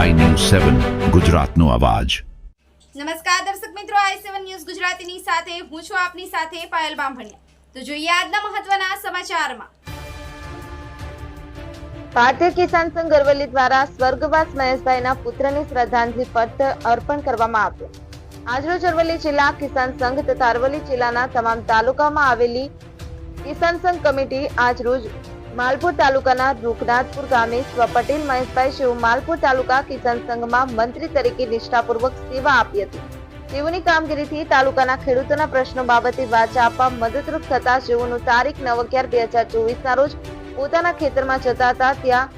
સેવન ગુજરાતનો અવાજ. નમસ્કાર દર્શક મિત્રો આઈ સેવન ન્યૂઝ ગુજરાતીની સાથે હું છું આપની સાથે પાયલ બામભણિયા. તો જોઈએ આજના મહત્વના સમાચારમાં. ભારતીય કિસાન સંઘ અરવલ્લી દ્વારા સ્વર્ગવાસ મહેશભાઈના પુત્રને શ્રદ્ધાંજલિ પત્ર અર્પણ કરવામાં આવ્યો. આજરોજ અરવલ્લી જિલ્લા કિસાન સંઘ તથા અરવલ્લી જિલ્લાના તમામ તાલુકામાં આવેલી કિસાન સંઘ કમિટી આજરોજ માલપુર તાલુકાના રૂપનાથપુર ગામે સ્વ પટેલ મહેશભાઈ શિવ માલપુર તાલુકા કિસાન સંઘમાં મંત્રી તરીકે નિષ્ઠાપૂર્વક સેવા આપી હતી. તેઓની કામગીરીથી તાલુકાના ખેડૂતોના પ્રશ્નો બાબતે વાચા આપવા મદદરૂપ થતા જેઓનું તારીખ નવ અગિયાર બે હજાર ચોવીસના રોજ પોતાના ખેતરમાં જતા હતા ત્યાં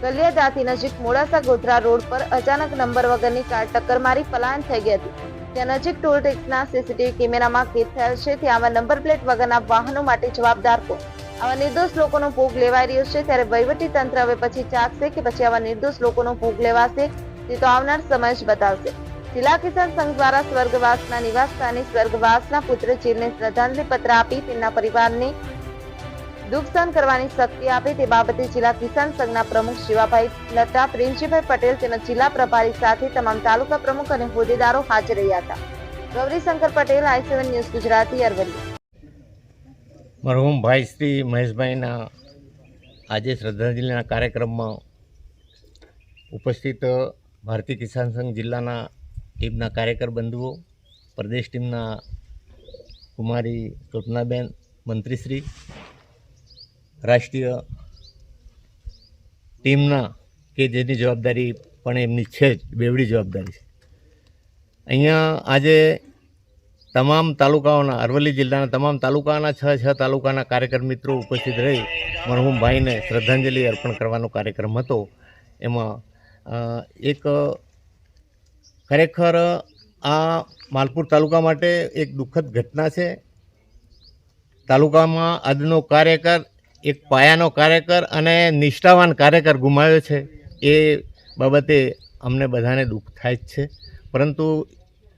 ગલિયાદાથી નજીક મોડાસા ગોધરા રોડ પર અચાનક નંબર વગરની કાર ટક્કર મારી પલાયન થઈ ગઈ હતી. ત્યાં નજીક ટોલ ટેક્સના સીસીટીવી કેમેરામાં કેદ થયેલ છે. ત્યાં આવા નંબર પ્લેટ વગરના વાહનો માટે જવાબદાર કોણ? આવા નિર્દોષ લોકોનો ભોગ લેવાઈ રહ્યો છે ત્યારે વહીવટી તંત્ર હવે પછી ચાખશે કે પછી આવા નિર્દોષ લોકોનો ભોગ લેવાશે તે તો આવનાર સમય જ બતાવશે. જિલ્લા કિસાન સંઘ દ્વારા સ્વર્ગવાસના નિવાસ સ્થાને સ્વર્ગવાસના પુત્ર ચીરને શ્રદ્ધાંજલિ પત્ર આપી તેમના પરિવારને દુઃખ સહન કરવાની શક્તિ આપે તે બાબતે જિલ્લા કિસાન સંઘના પ્રમુખ શિવાભાઈ લતા પ્રિન્સીભાઈ પટેલ તેમજ જિલ્લા પ્રભારી સાથે તમામ તાલુકા પ્રમુખ અને હોદ્દેદારો હાજર રહ્યા હતા. Gaurishankar Patel, I seven news Gujarati Aravalli. મરહુમ ભાઈ શ્રી મહેશભાઈના આજે શ્રદ્ધાંજલિના કાર્યક્રમમાં ઉપસ્થિત ભારતીય કિસાન સંઘ જિલ્લાના ટીમના કાર્યકર બંધુઓ, પ્રદેશ ટીમના કુમારી કલ્પનાબેન મંત્રીશ્રી, રાષ્ટ્રીય ટીમના કે જેની જવાબદારી પણ એમની છે જ, બેવડી જવાબદારી છે. અહીંયા આજે તમામ તાલુકાઓના, અરવલ્લી જિલ્લાના તમામ તાલુકાના છ છ તાલુકાના કાર્યકર મિત્રો ઉપસ્થિત રહી મરહુમ ભાઈને શ્રદ્ધાંજલિ અર્પણ કરવાનો કાર્યક્રમ હતો. એમાં એક ખરેખર આ માલપુર તાલુકા માટે એક દુઃખદ ઘટના છે. તાલુકામાં આજનો કાર્યકર, એક પાયાનો કાર્યકર અને નિષ્ઠાવાન કાર્યકર ગુમાવ્યો છે. એ બાબતે અમને બધાને દુઃખ થાય જ છે. પરંતુ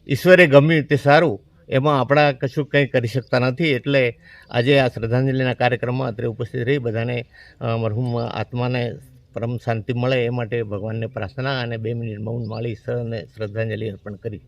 ઈશ્વરે ગમ્યું તે સારું. એમાં આપણા કશું કંઈ કરી શકતા નથી એટલે આજે આ શ્રદ્ધાંજલિના કાર્યક્રમમાં અત્રે ઉપસ્થિત રહી બધાને મરહુમ આત્માને પરમ શાંતિ મળે એ માટે ભગવાનને પ્રાર્થના અને બે મિનિટ મૌન માળી સૌને શ્રદ્ધાંજલિ અર્પણ કરી.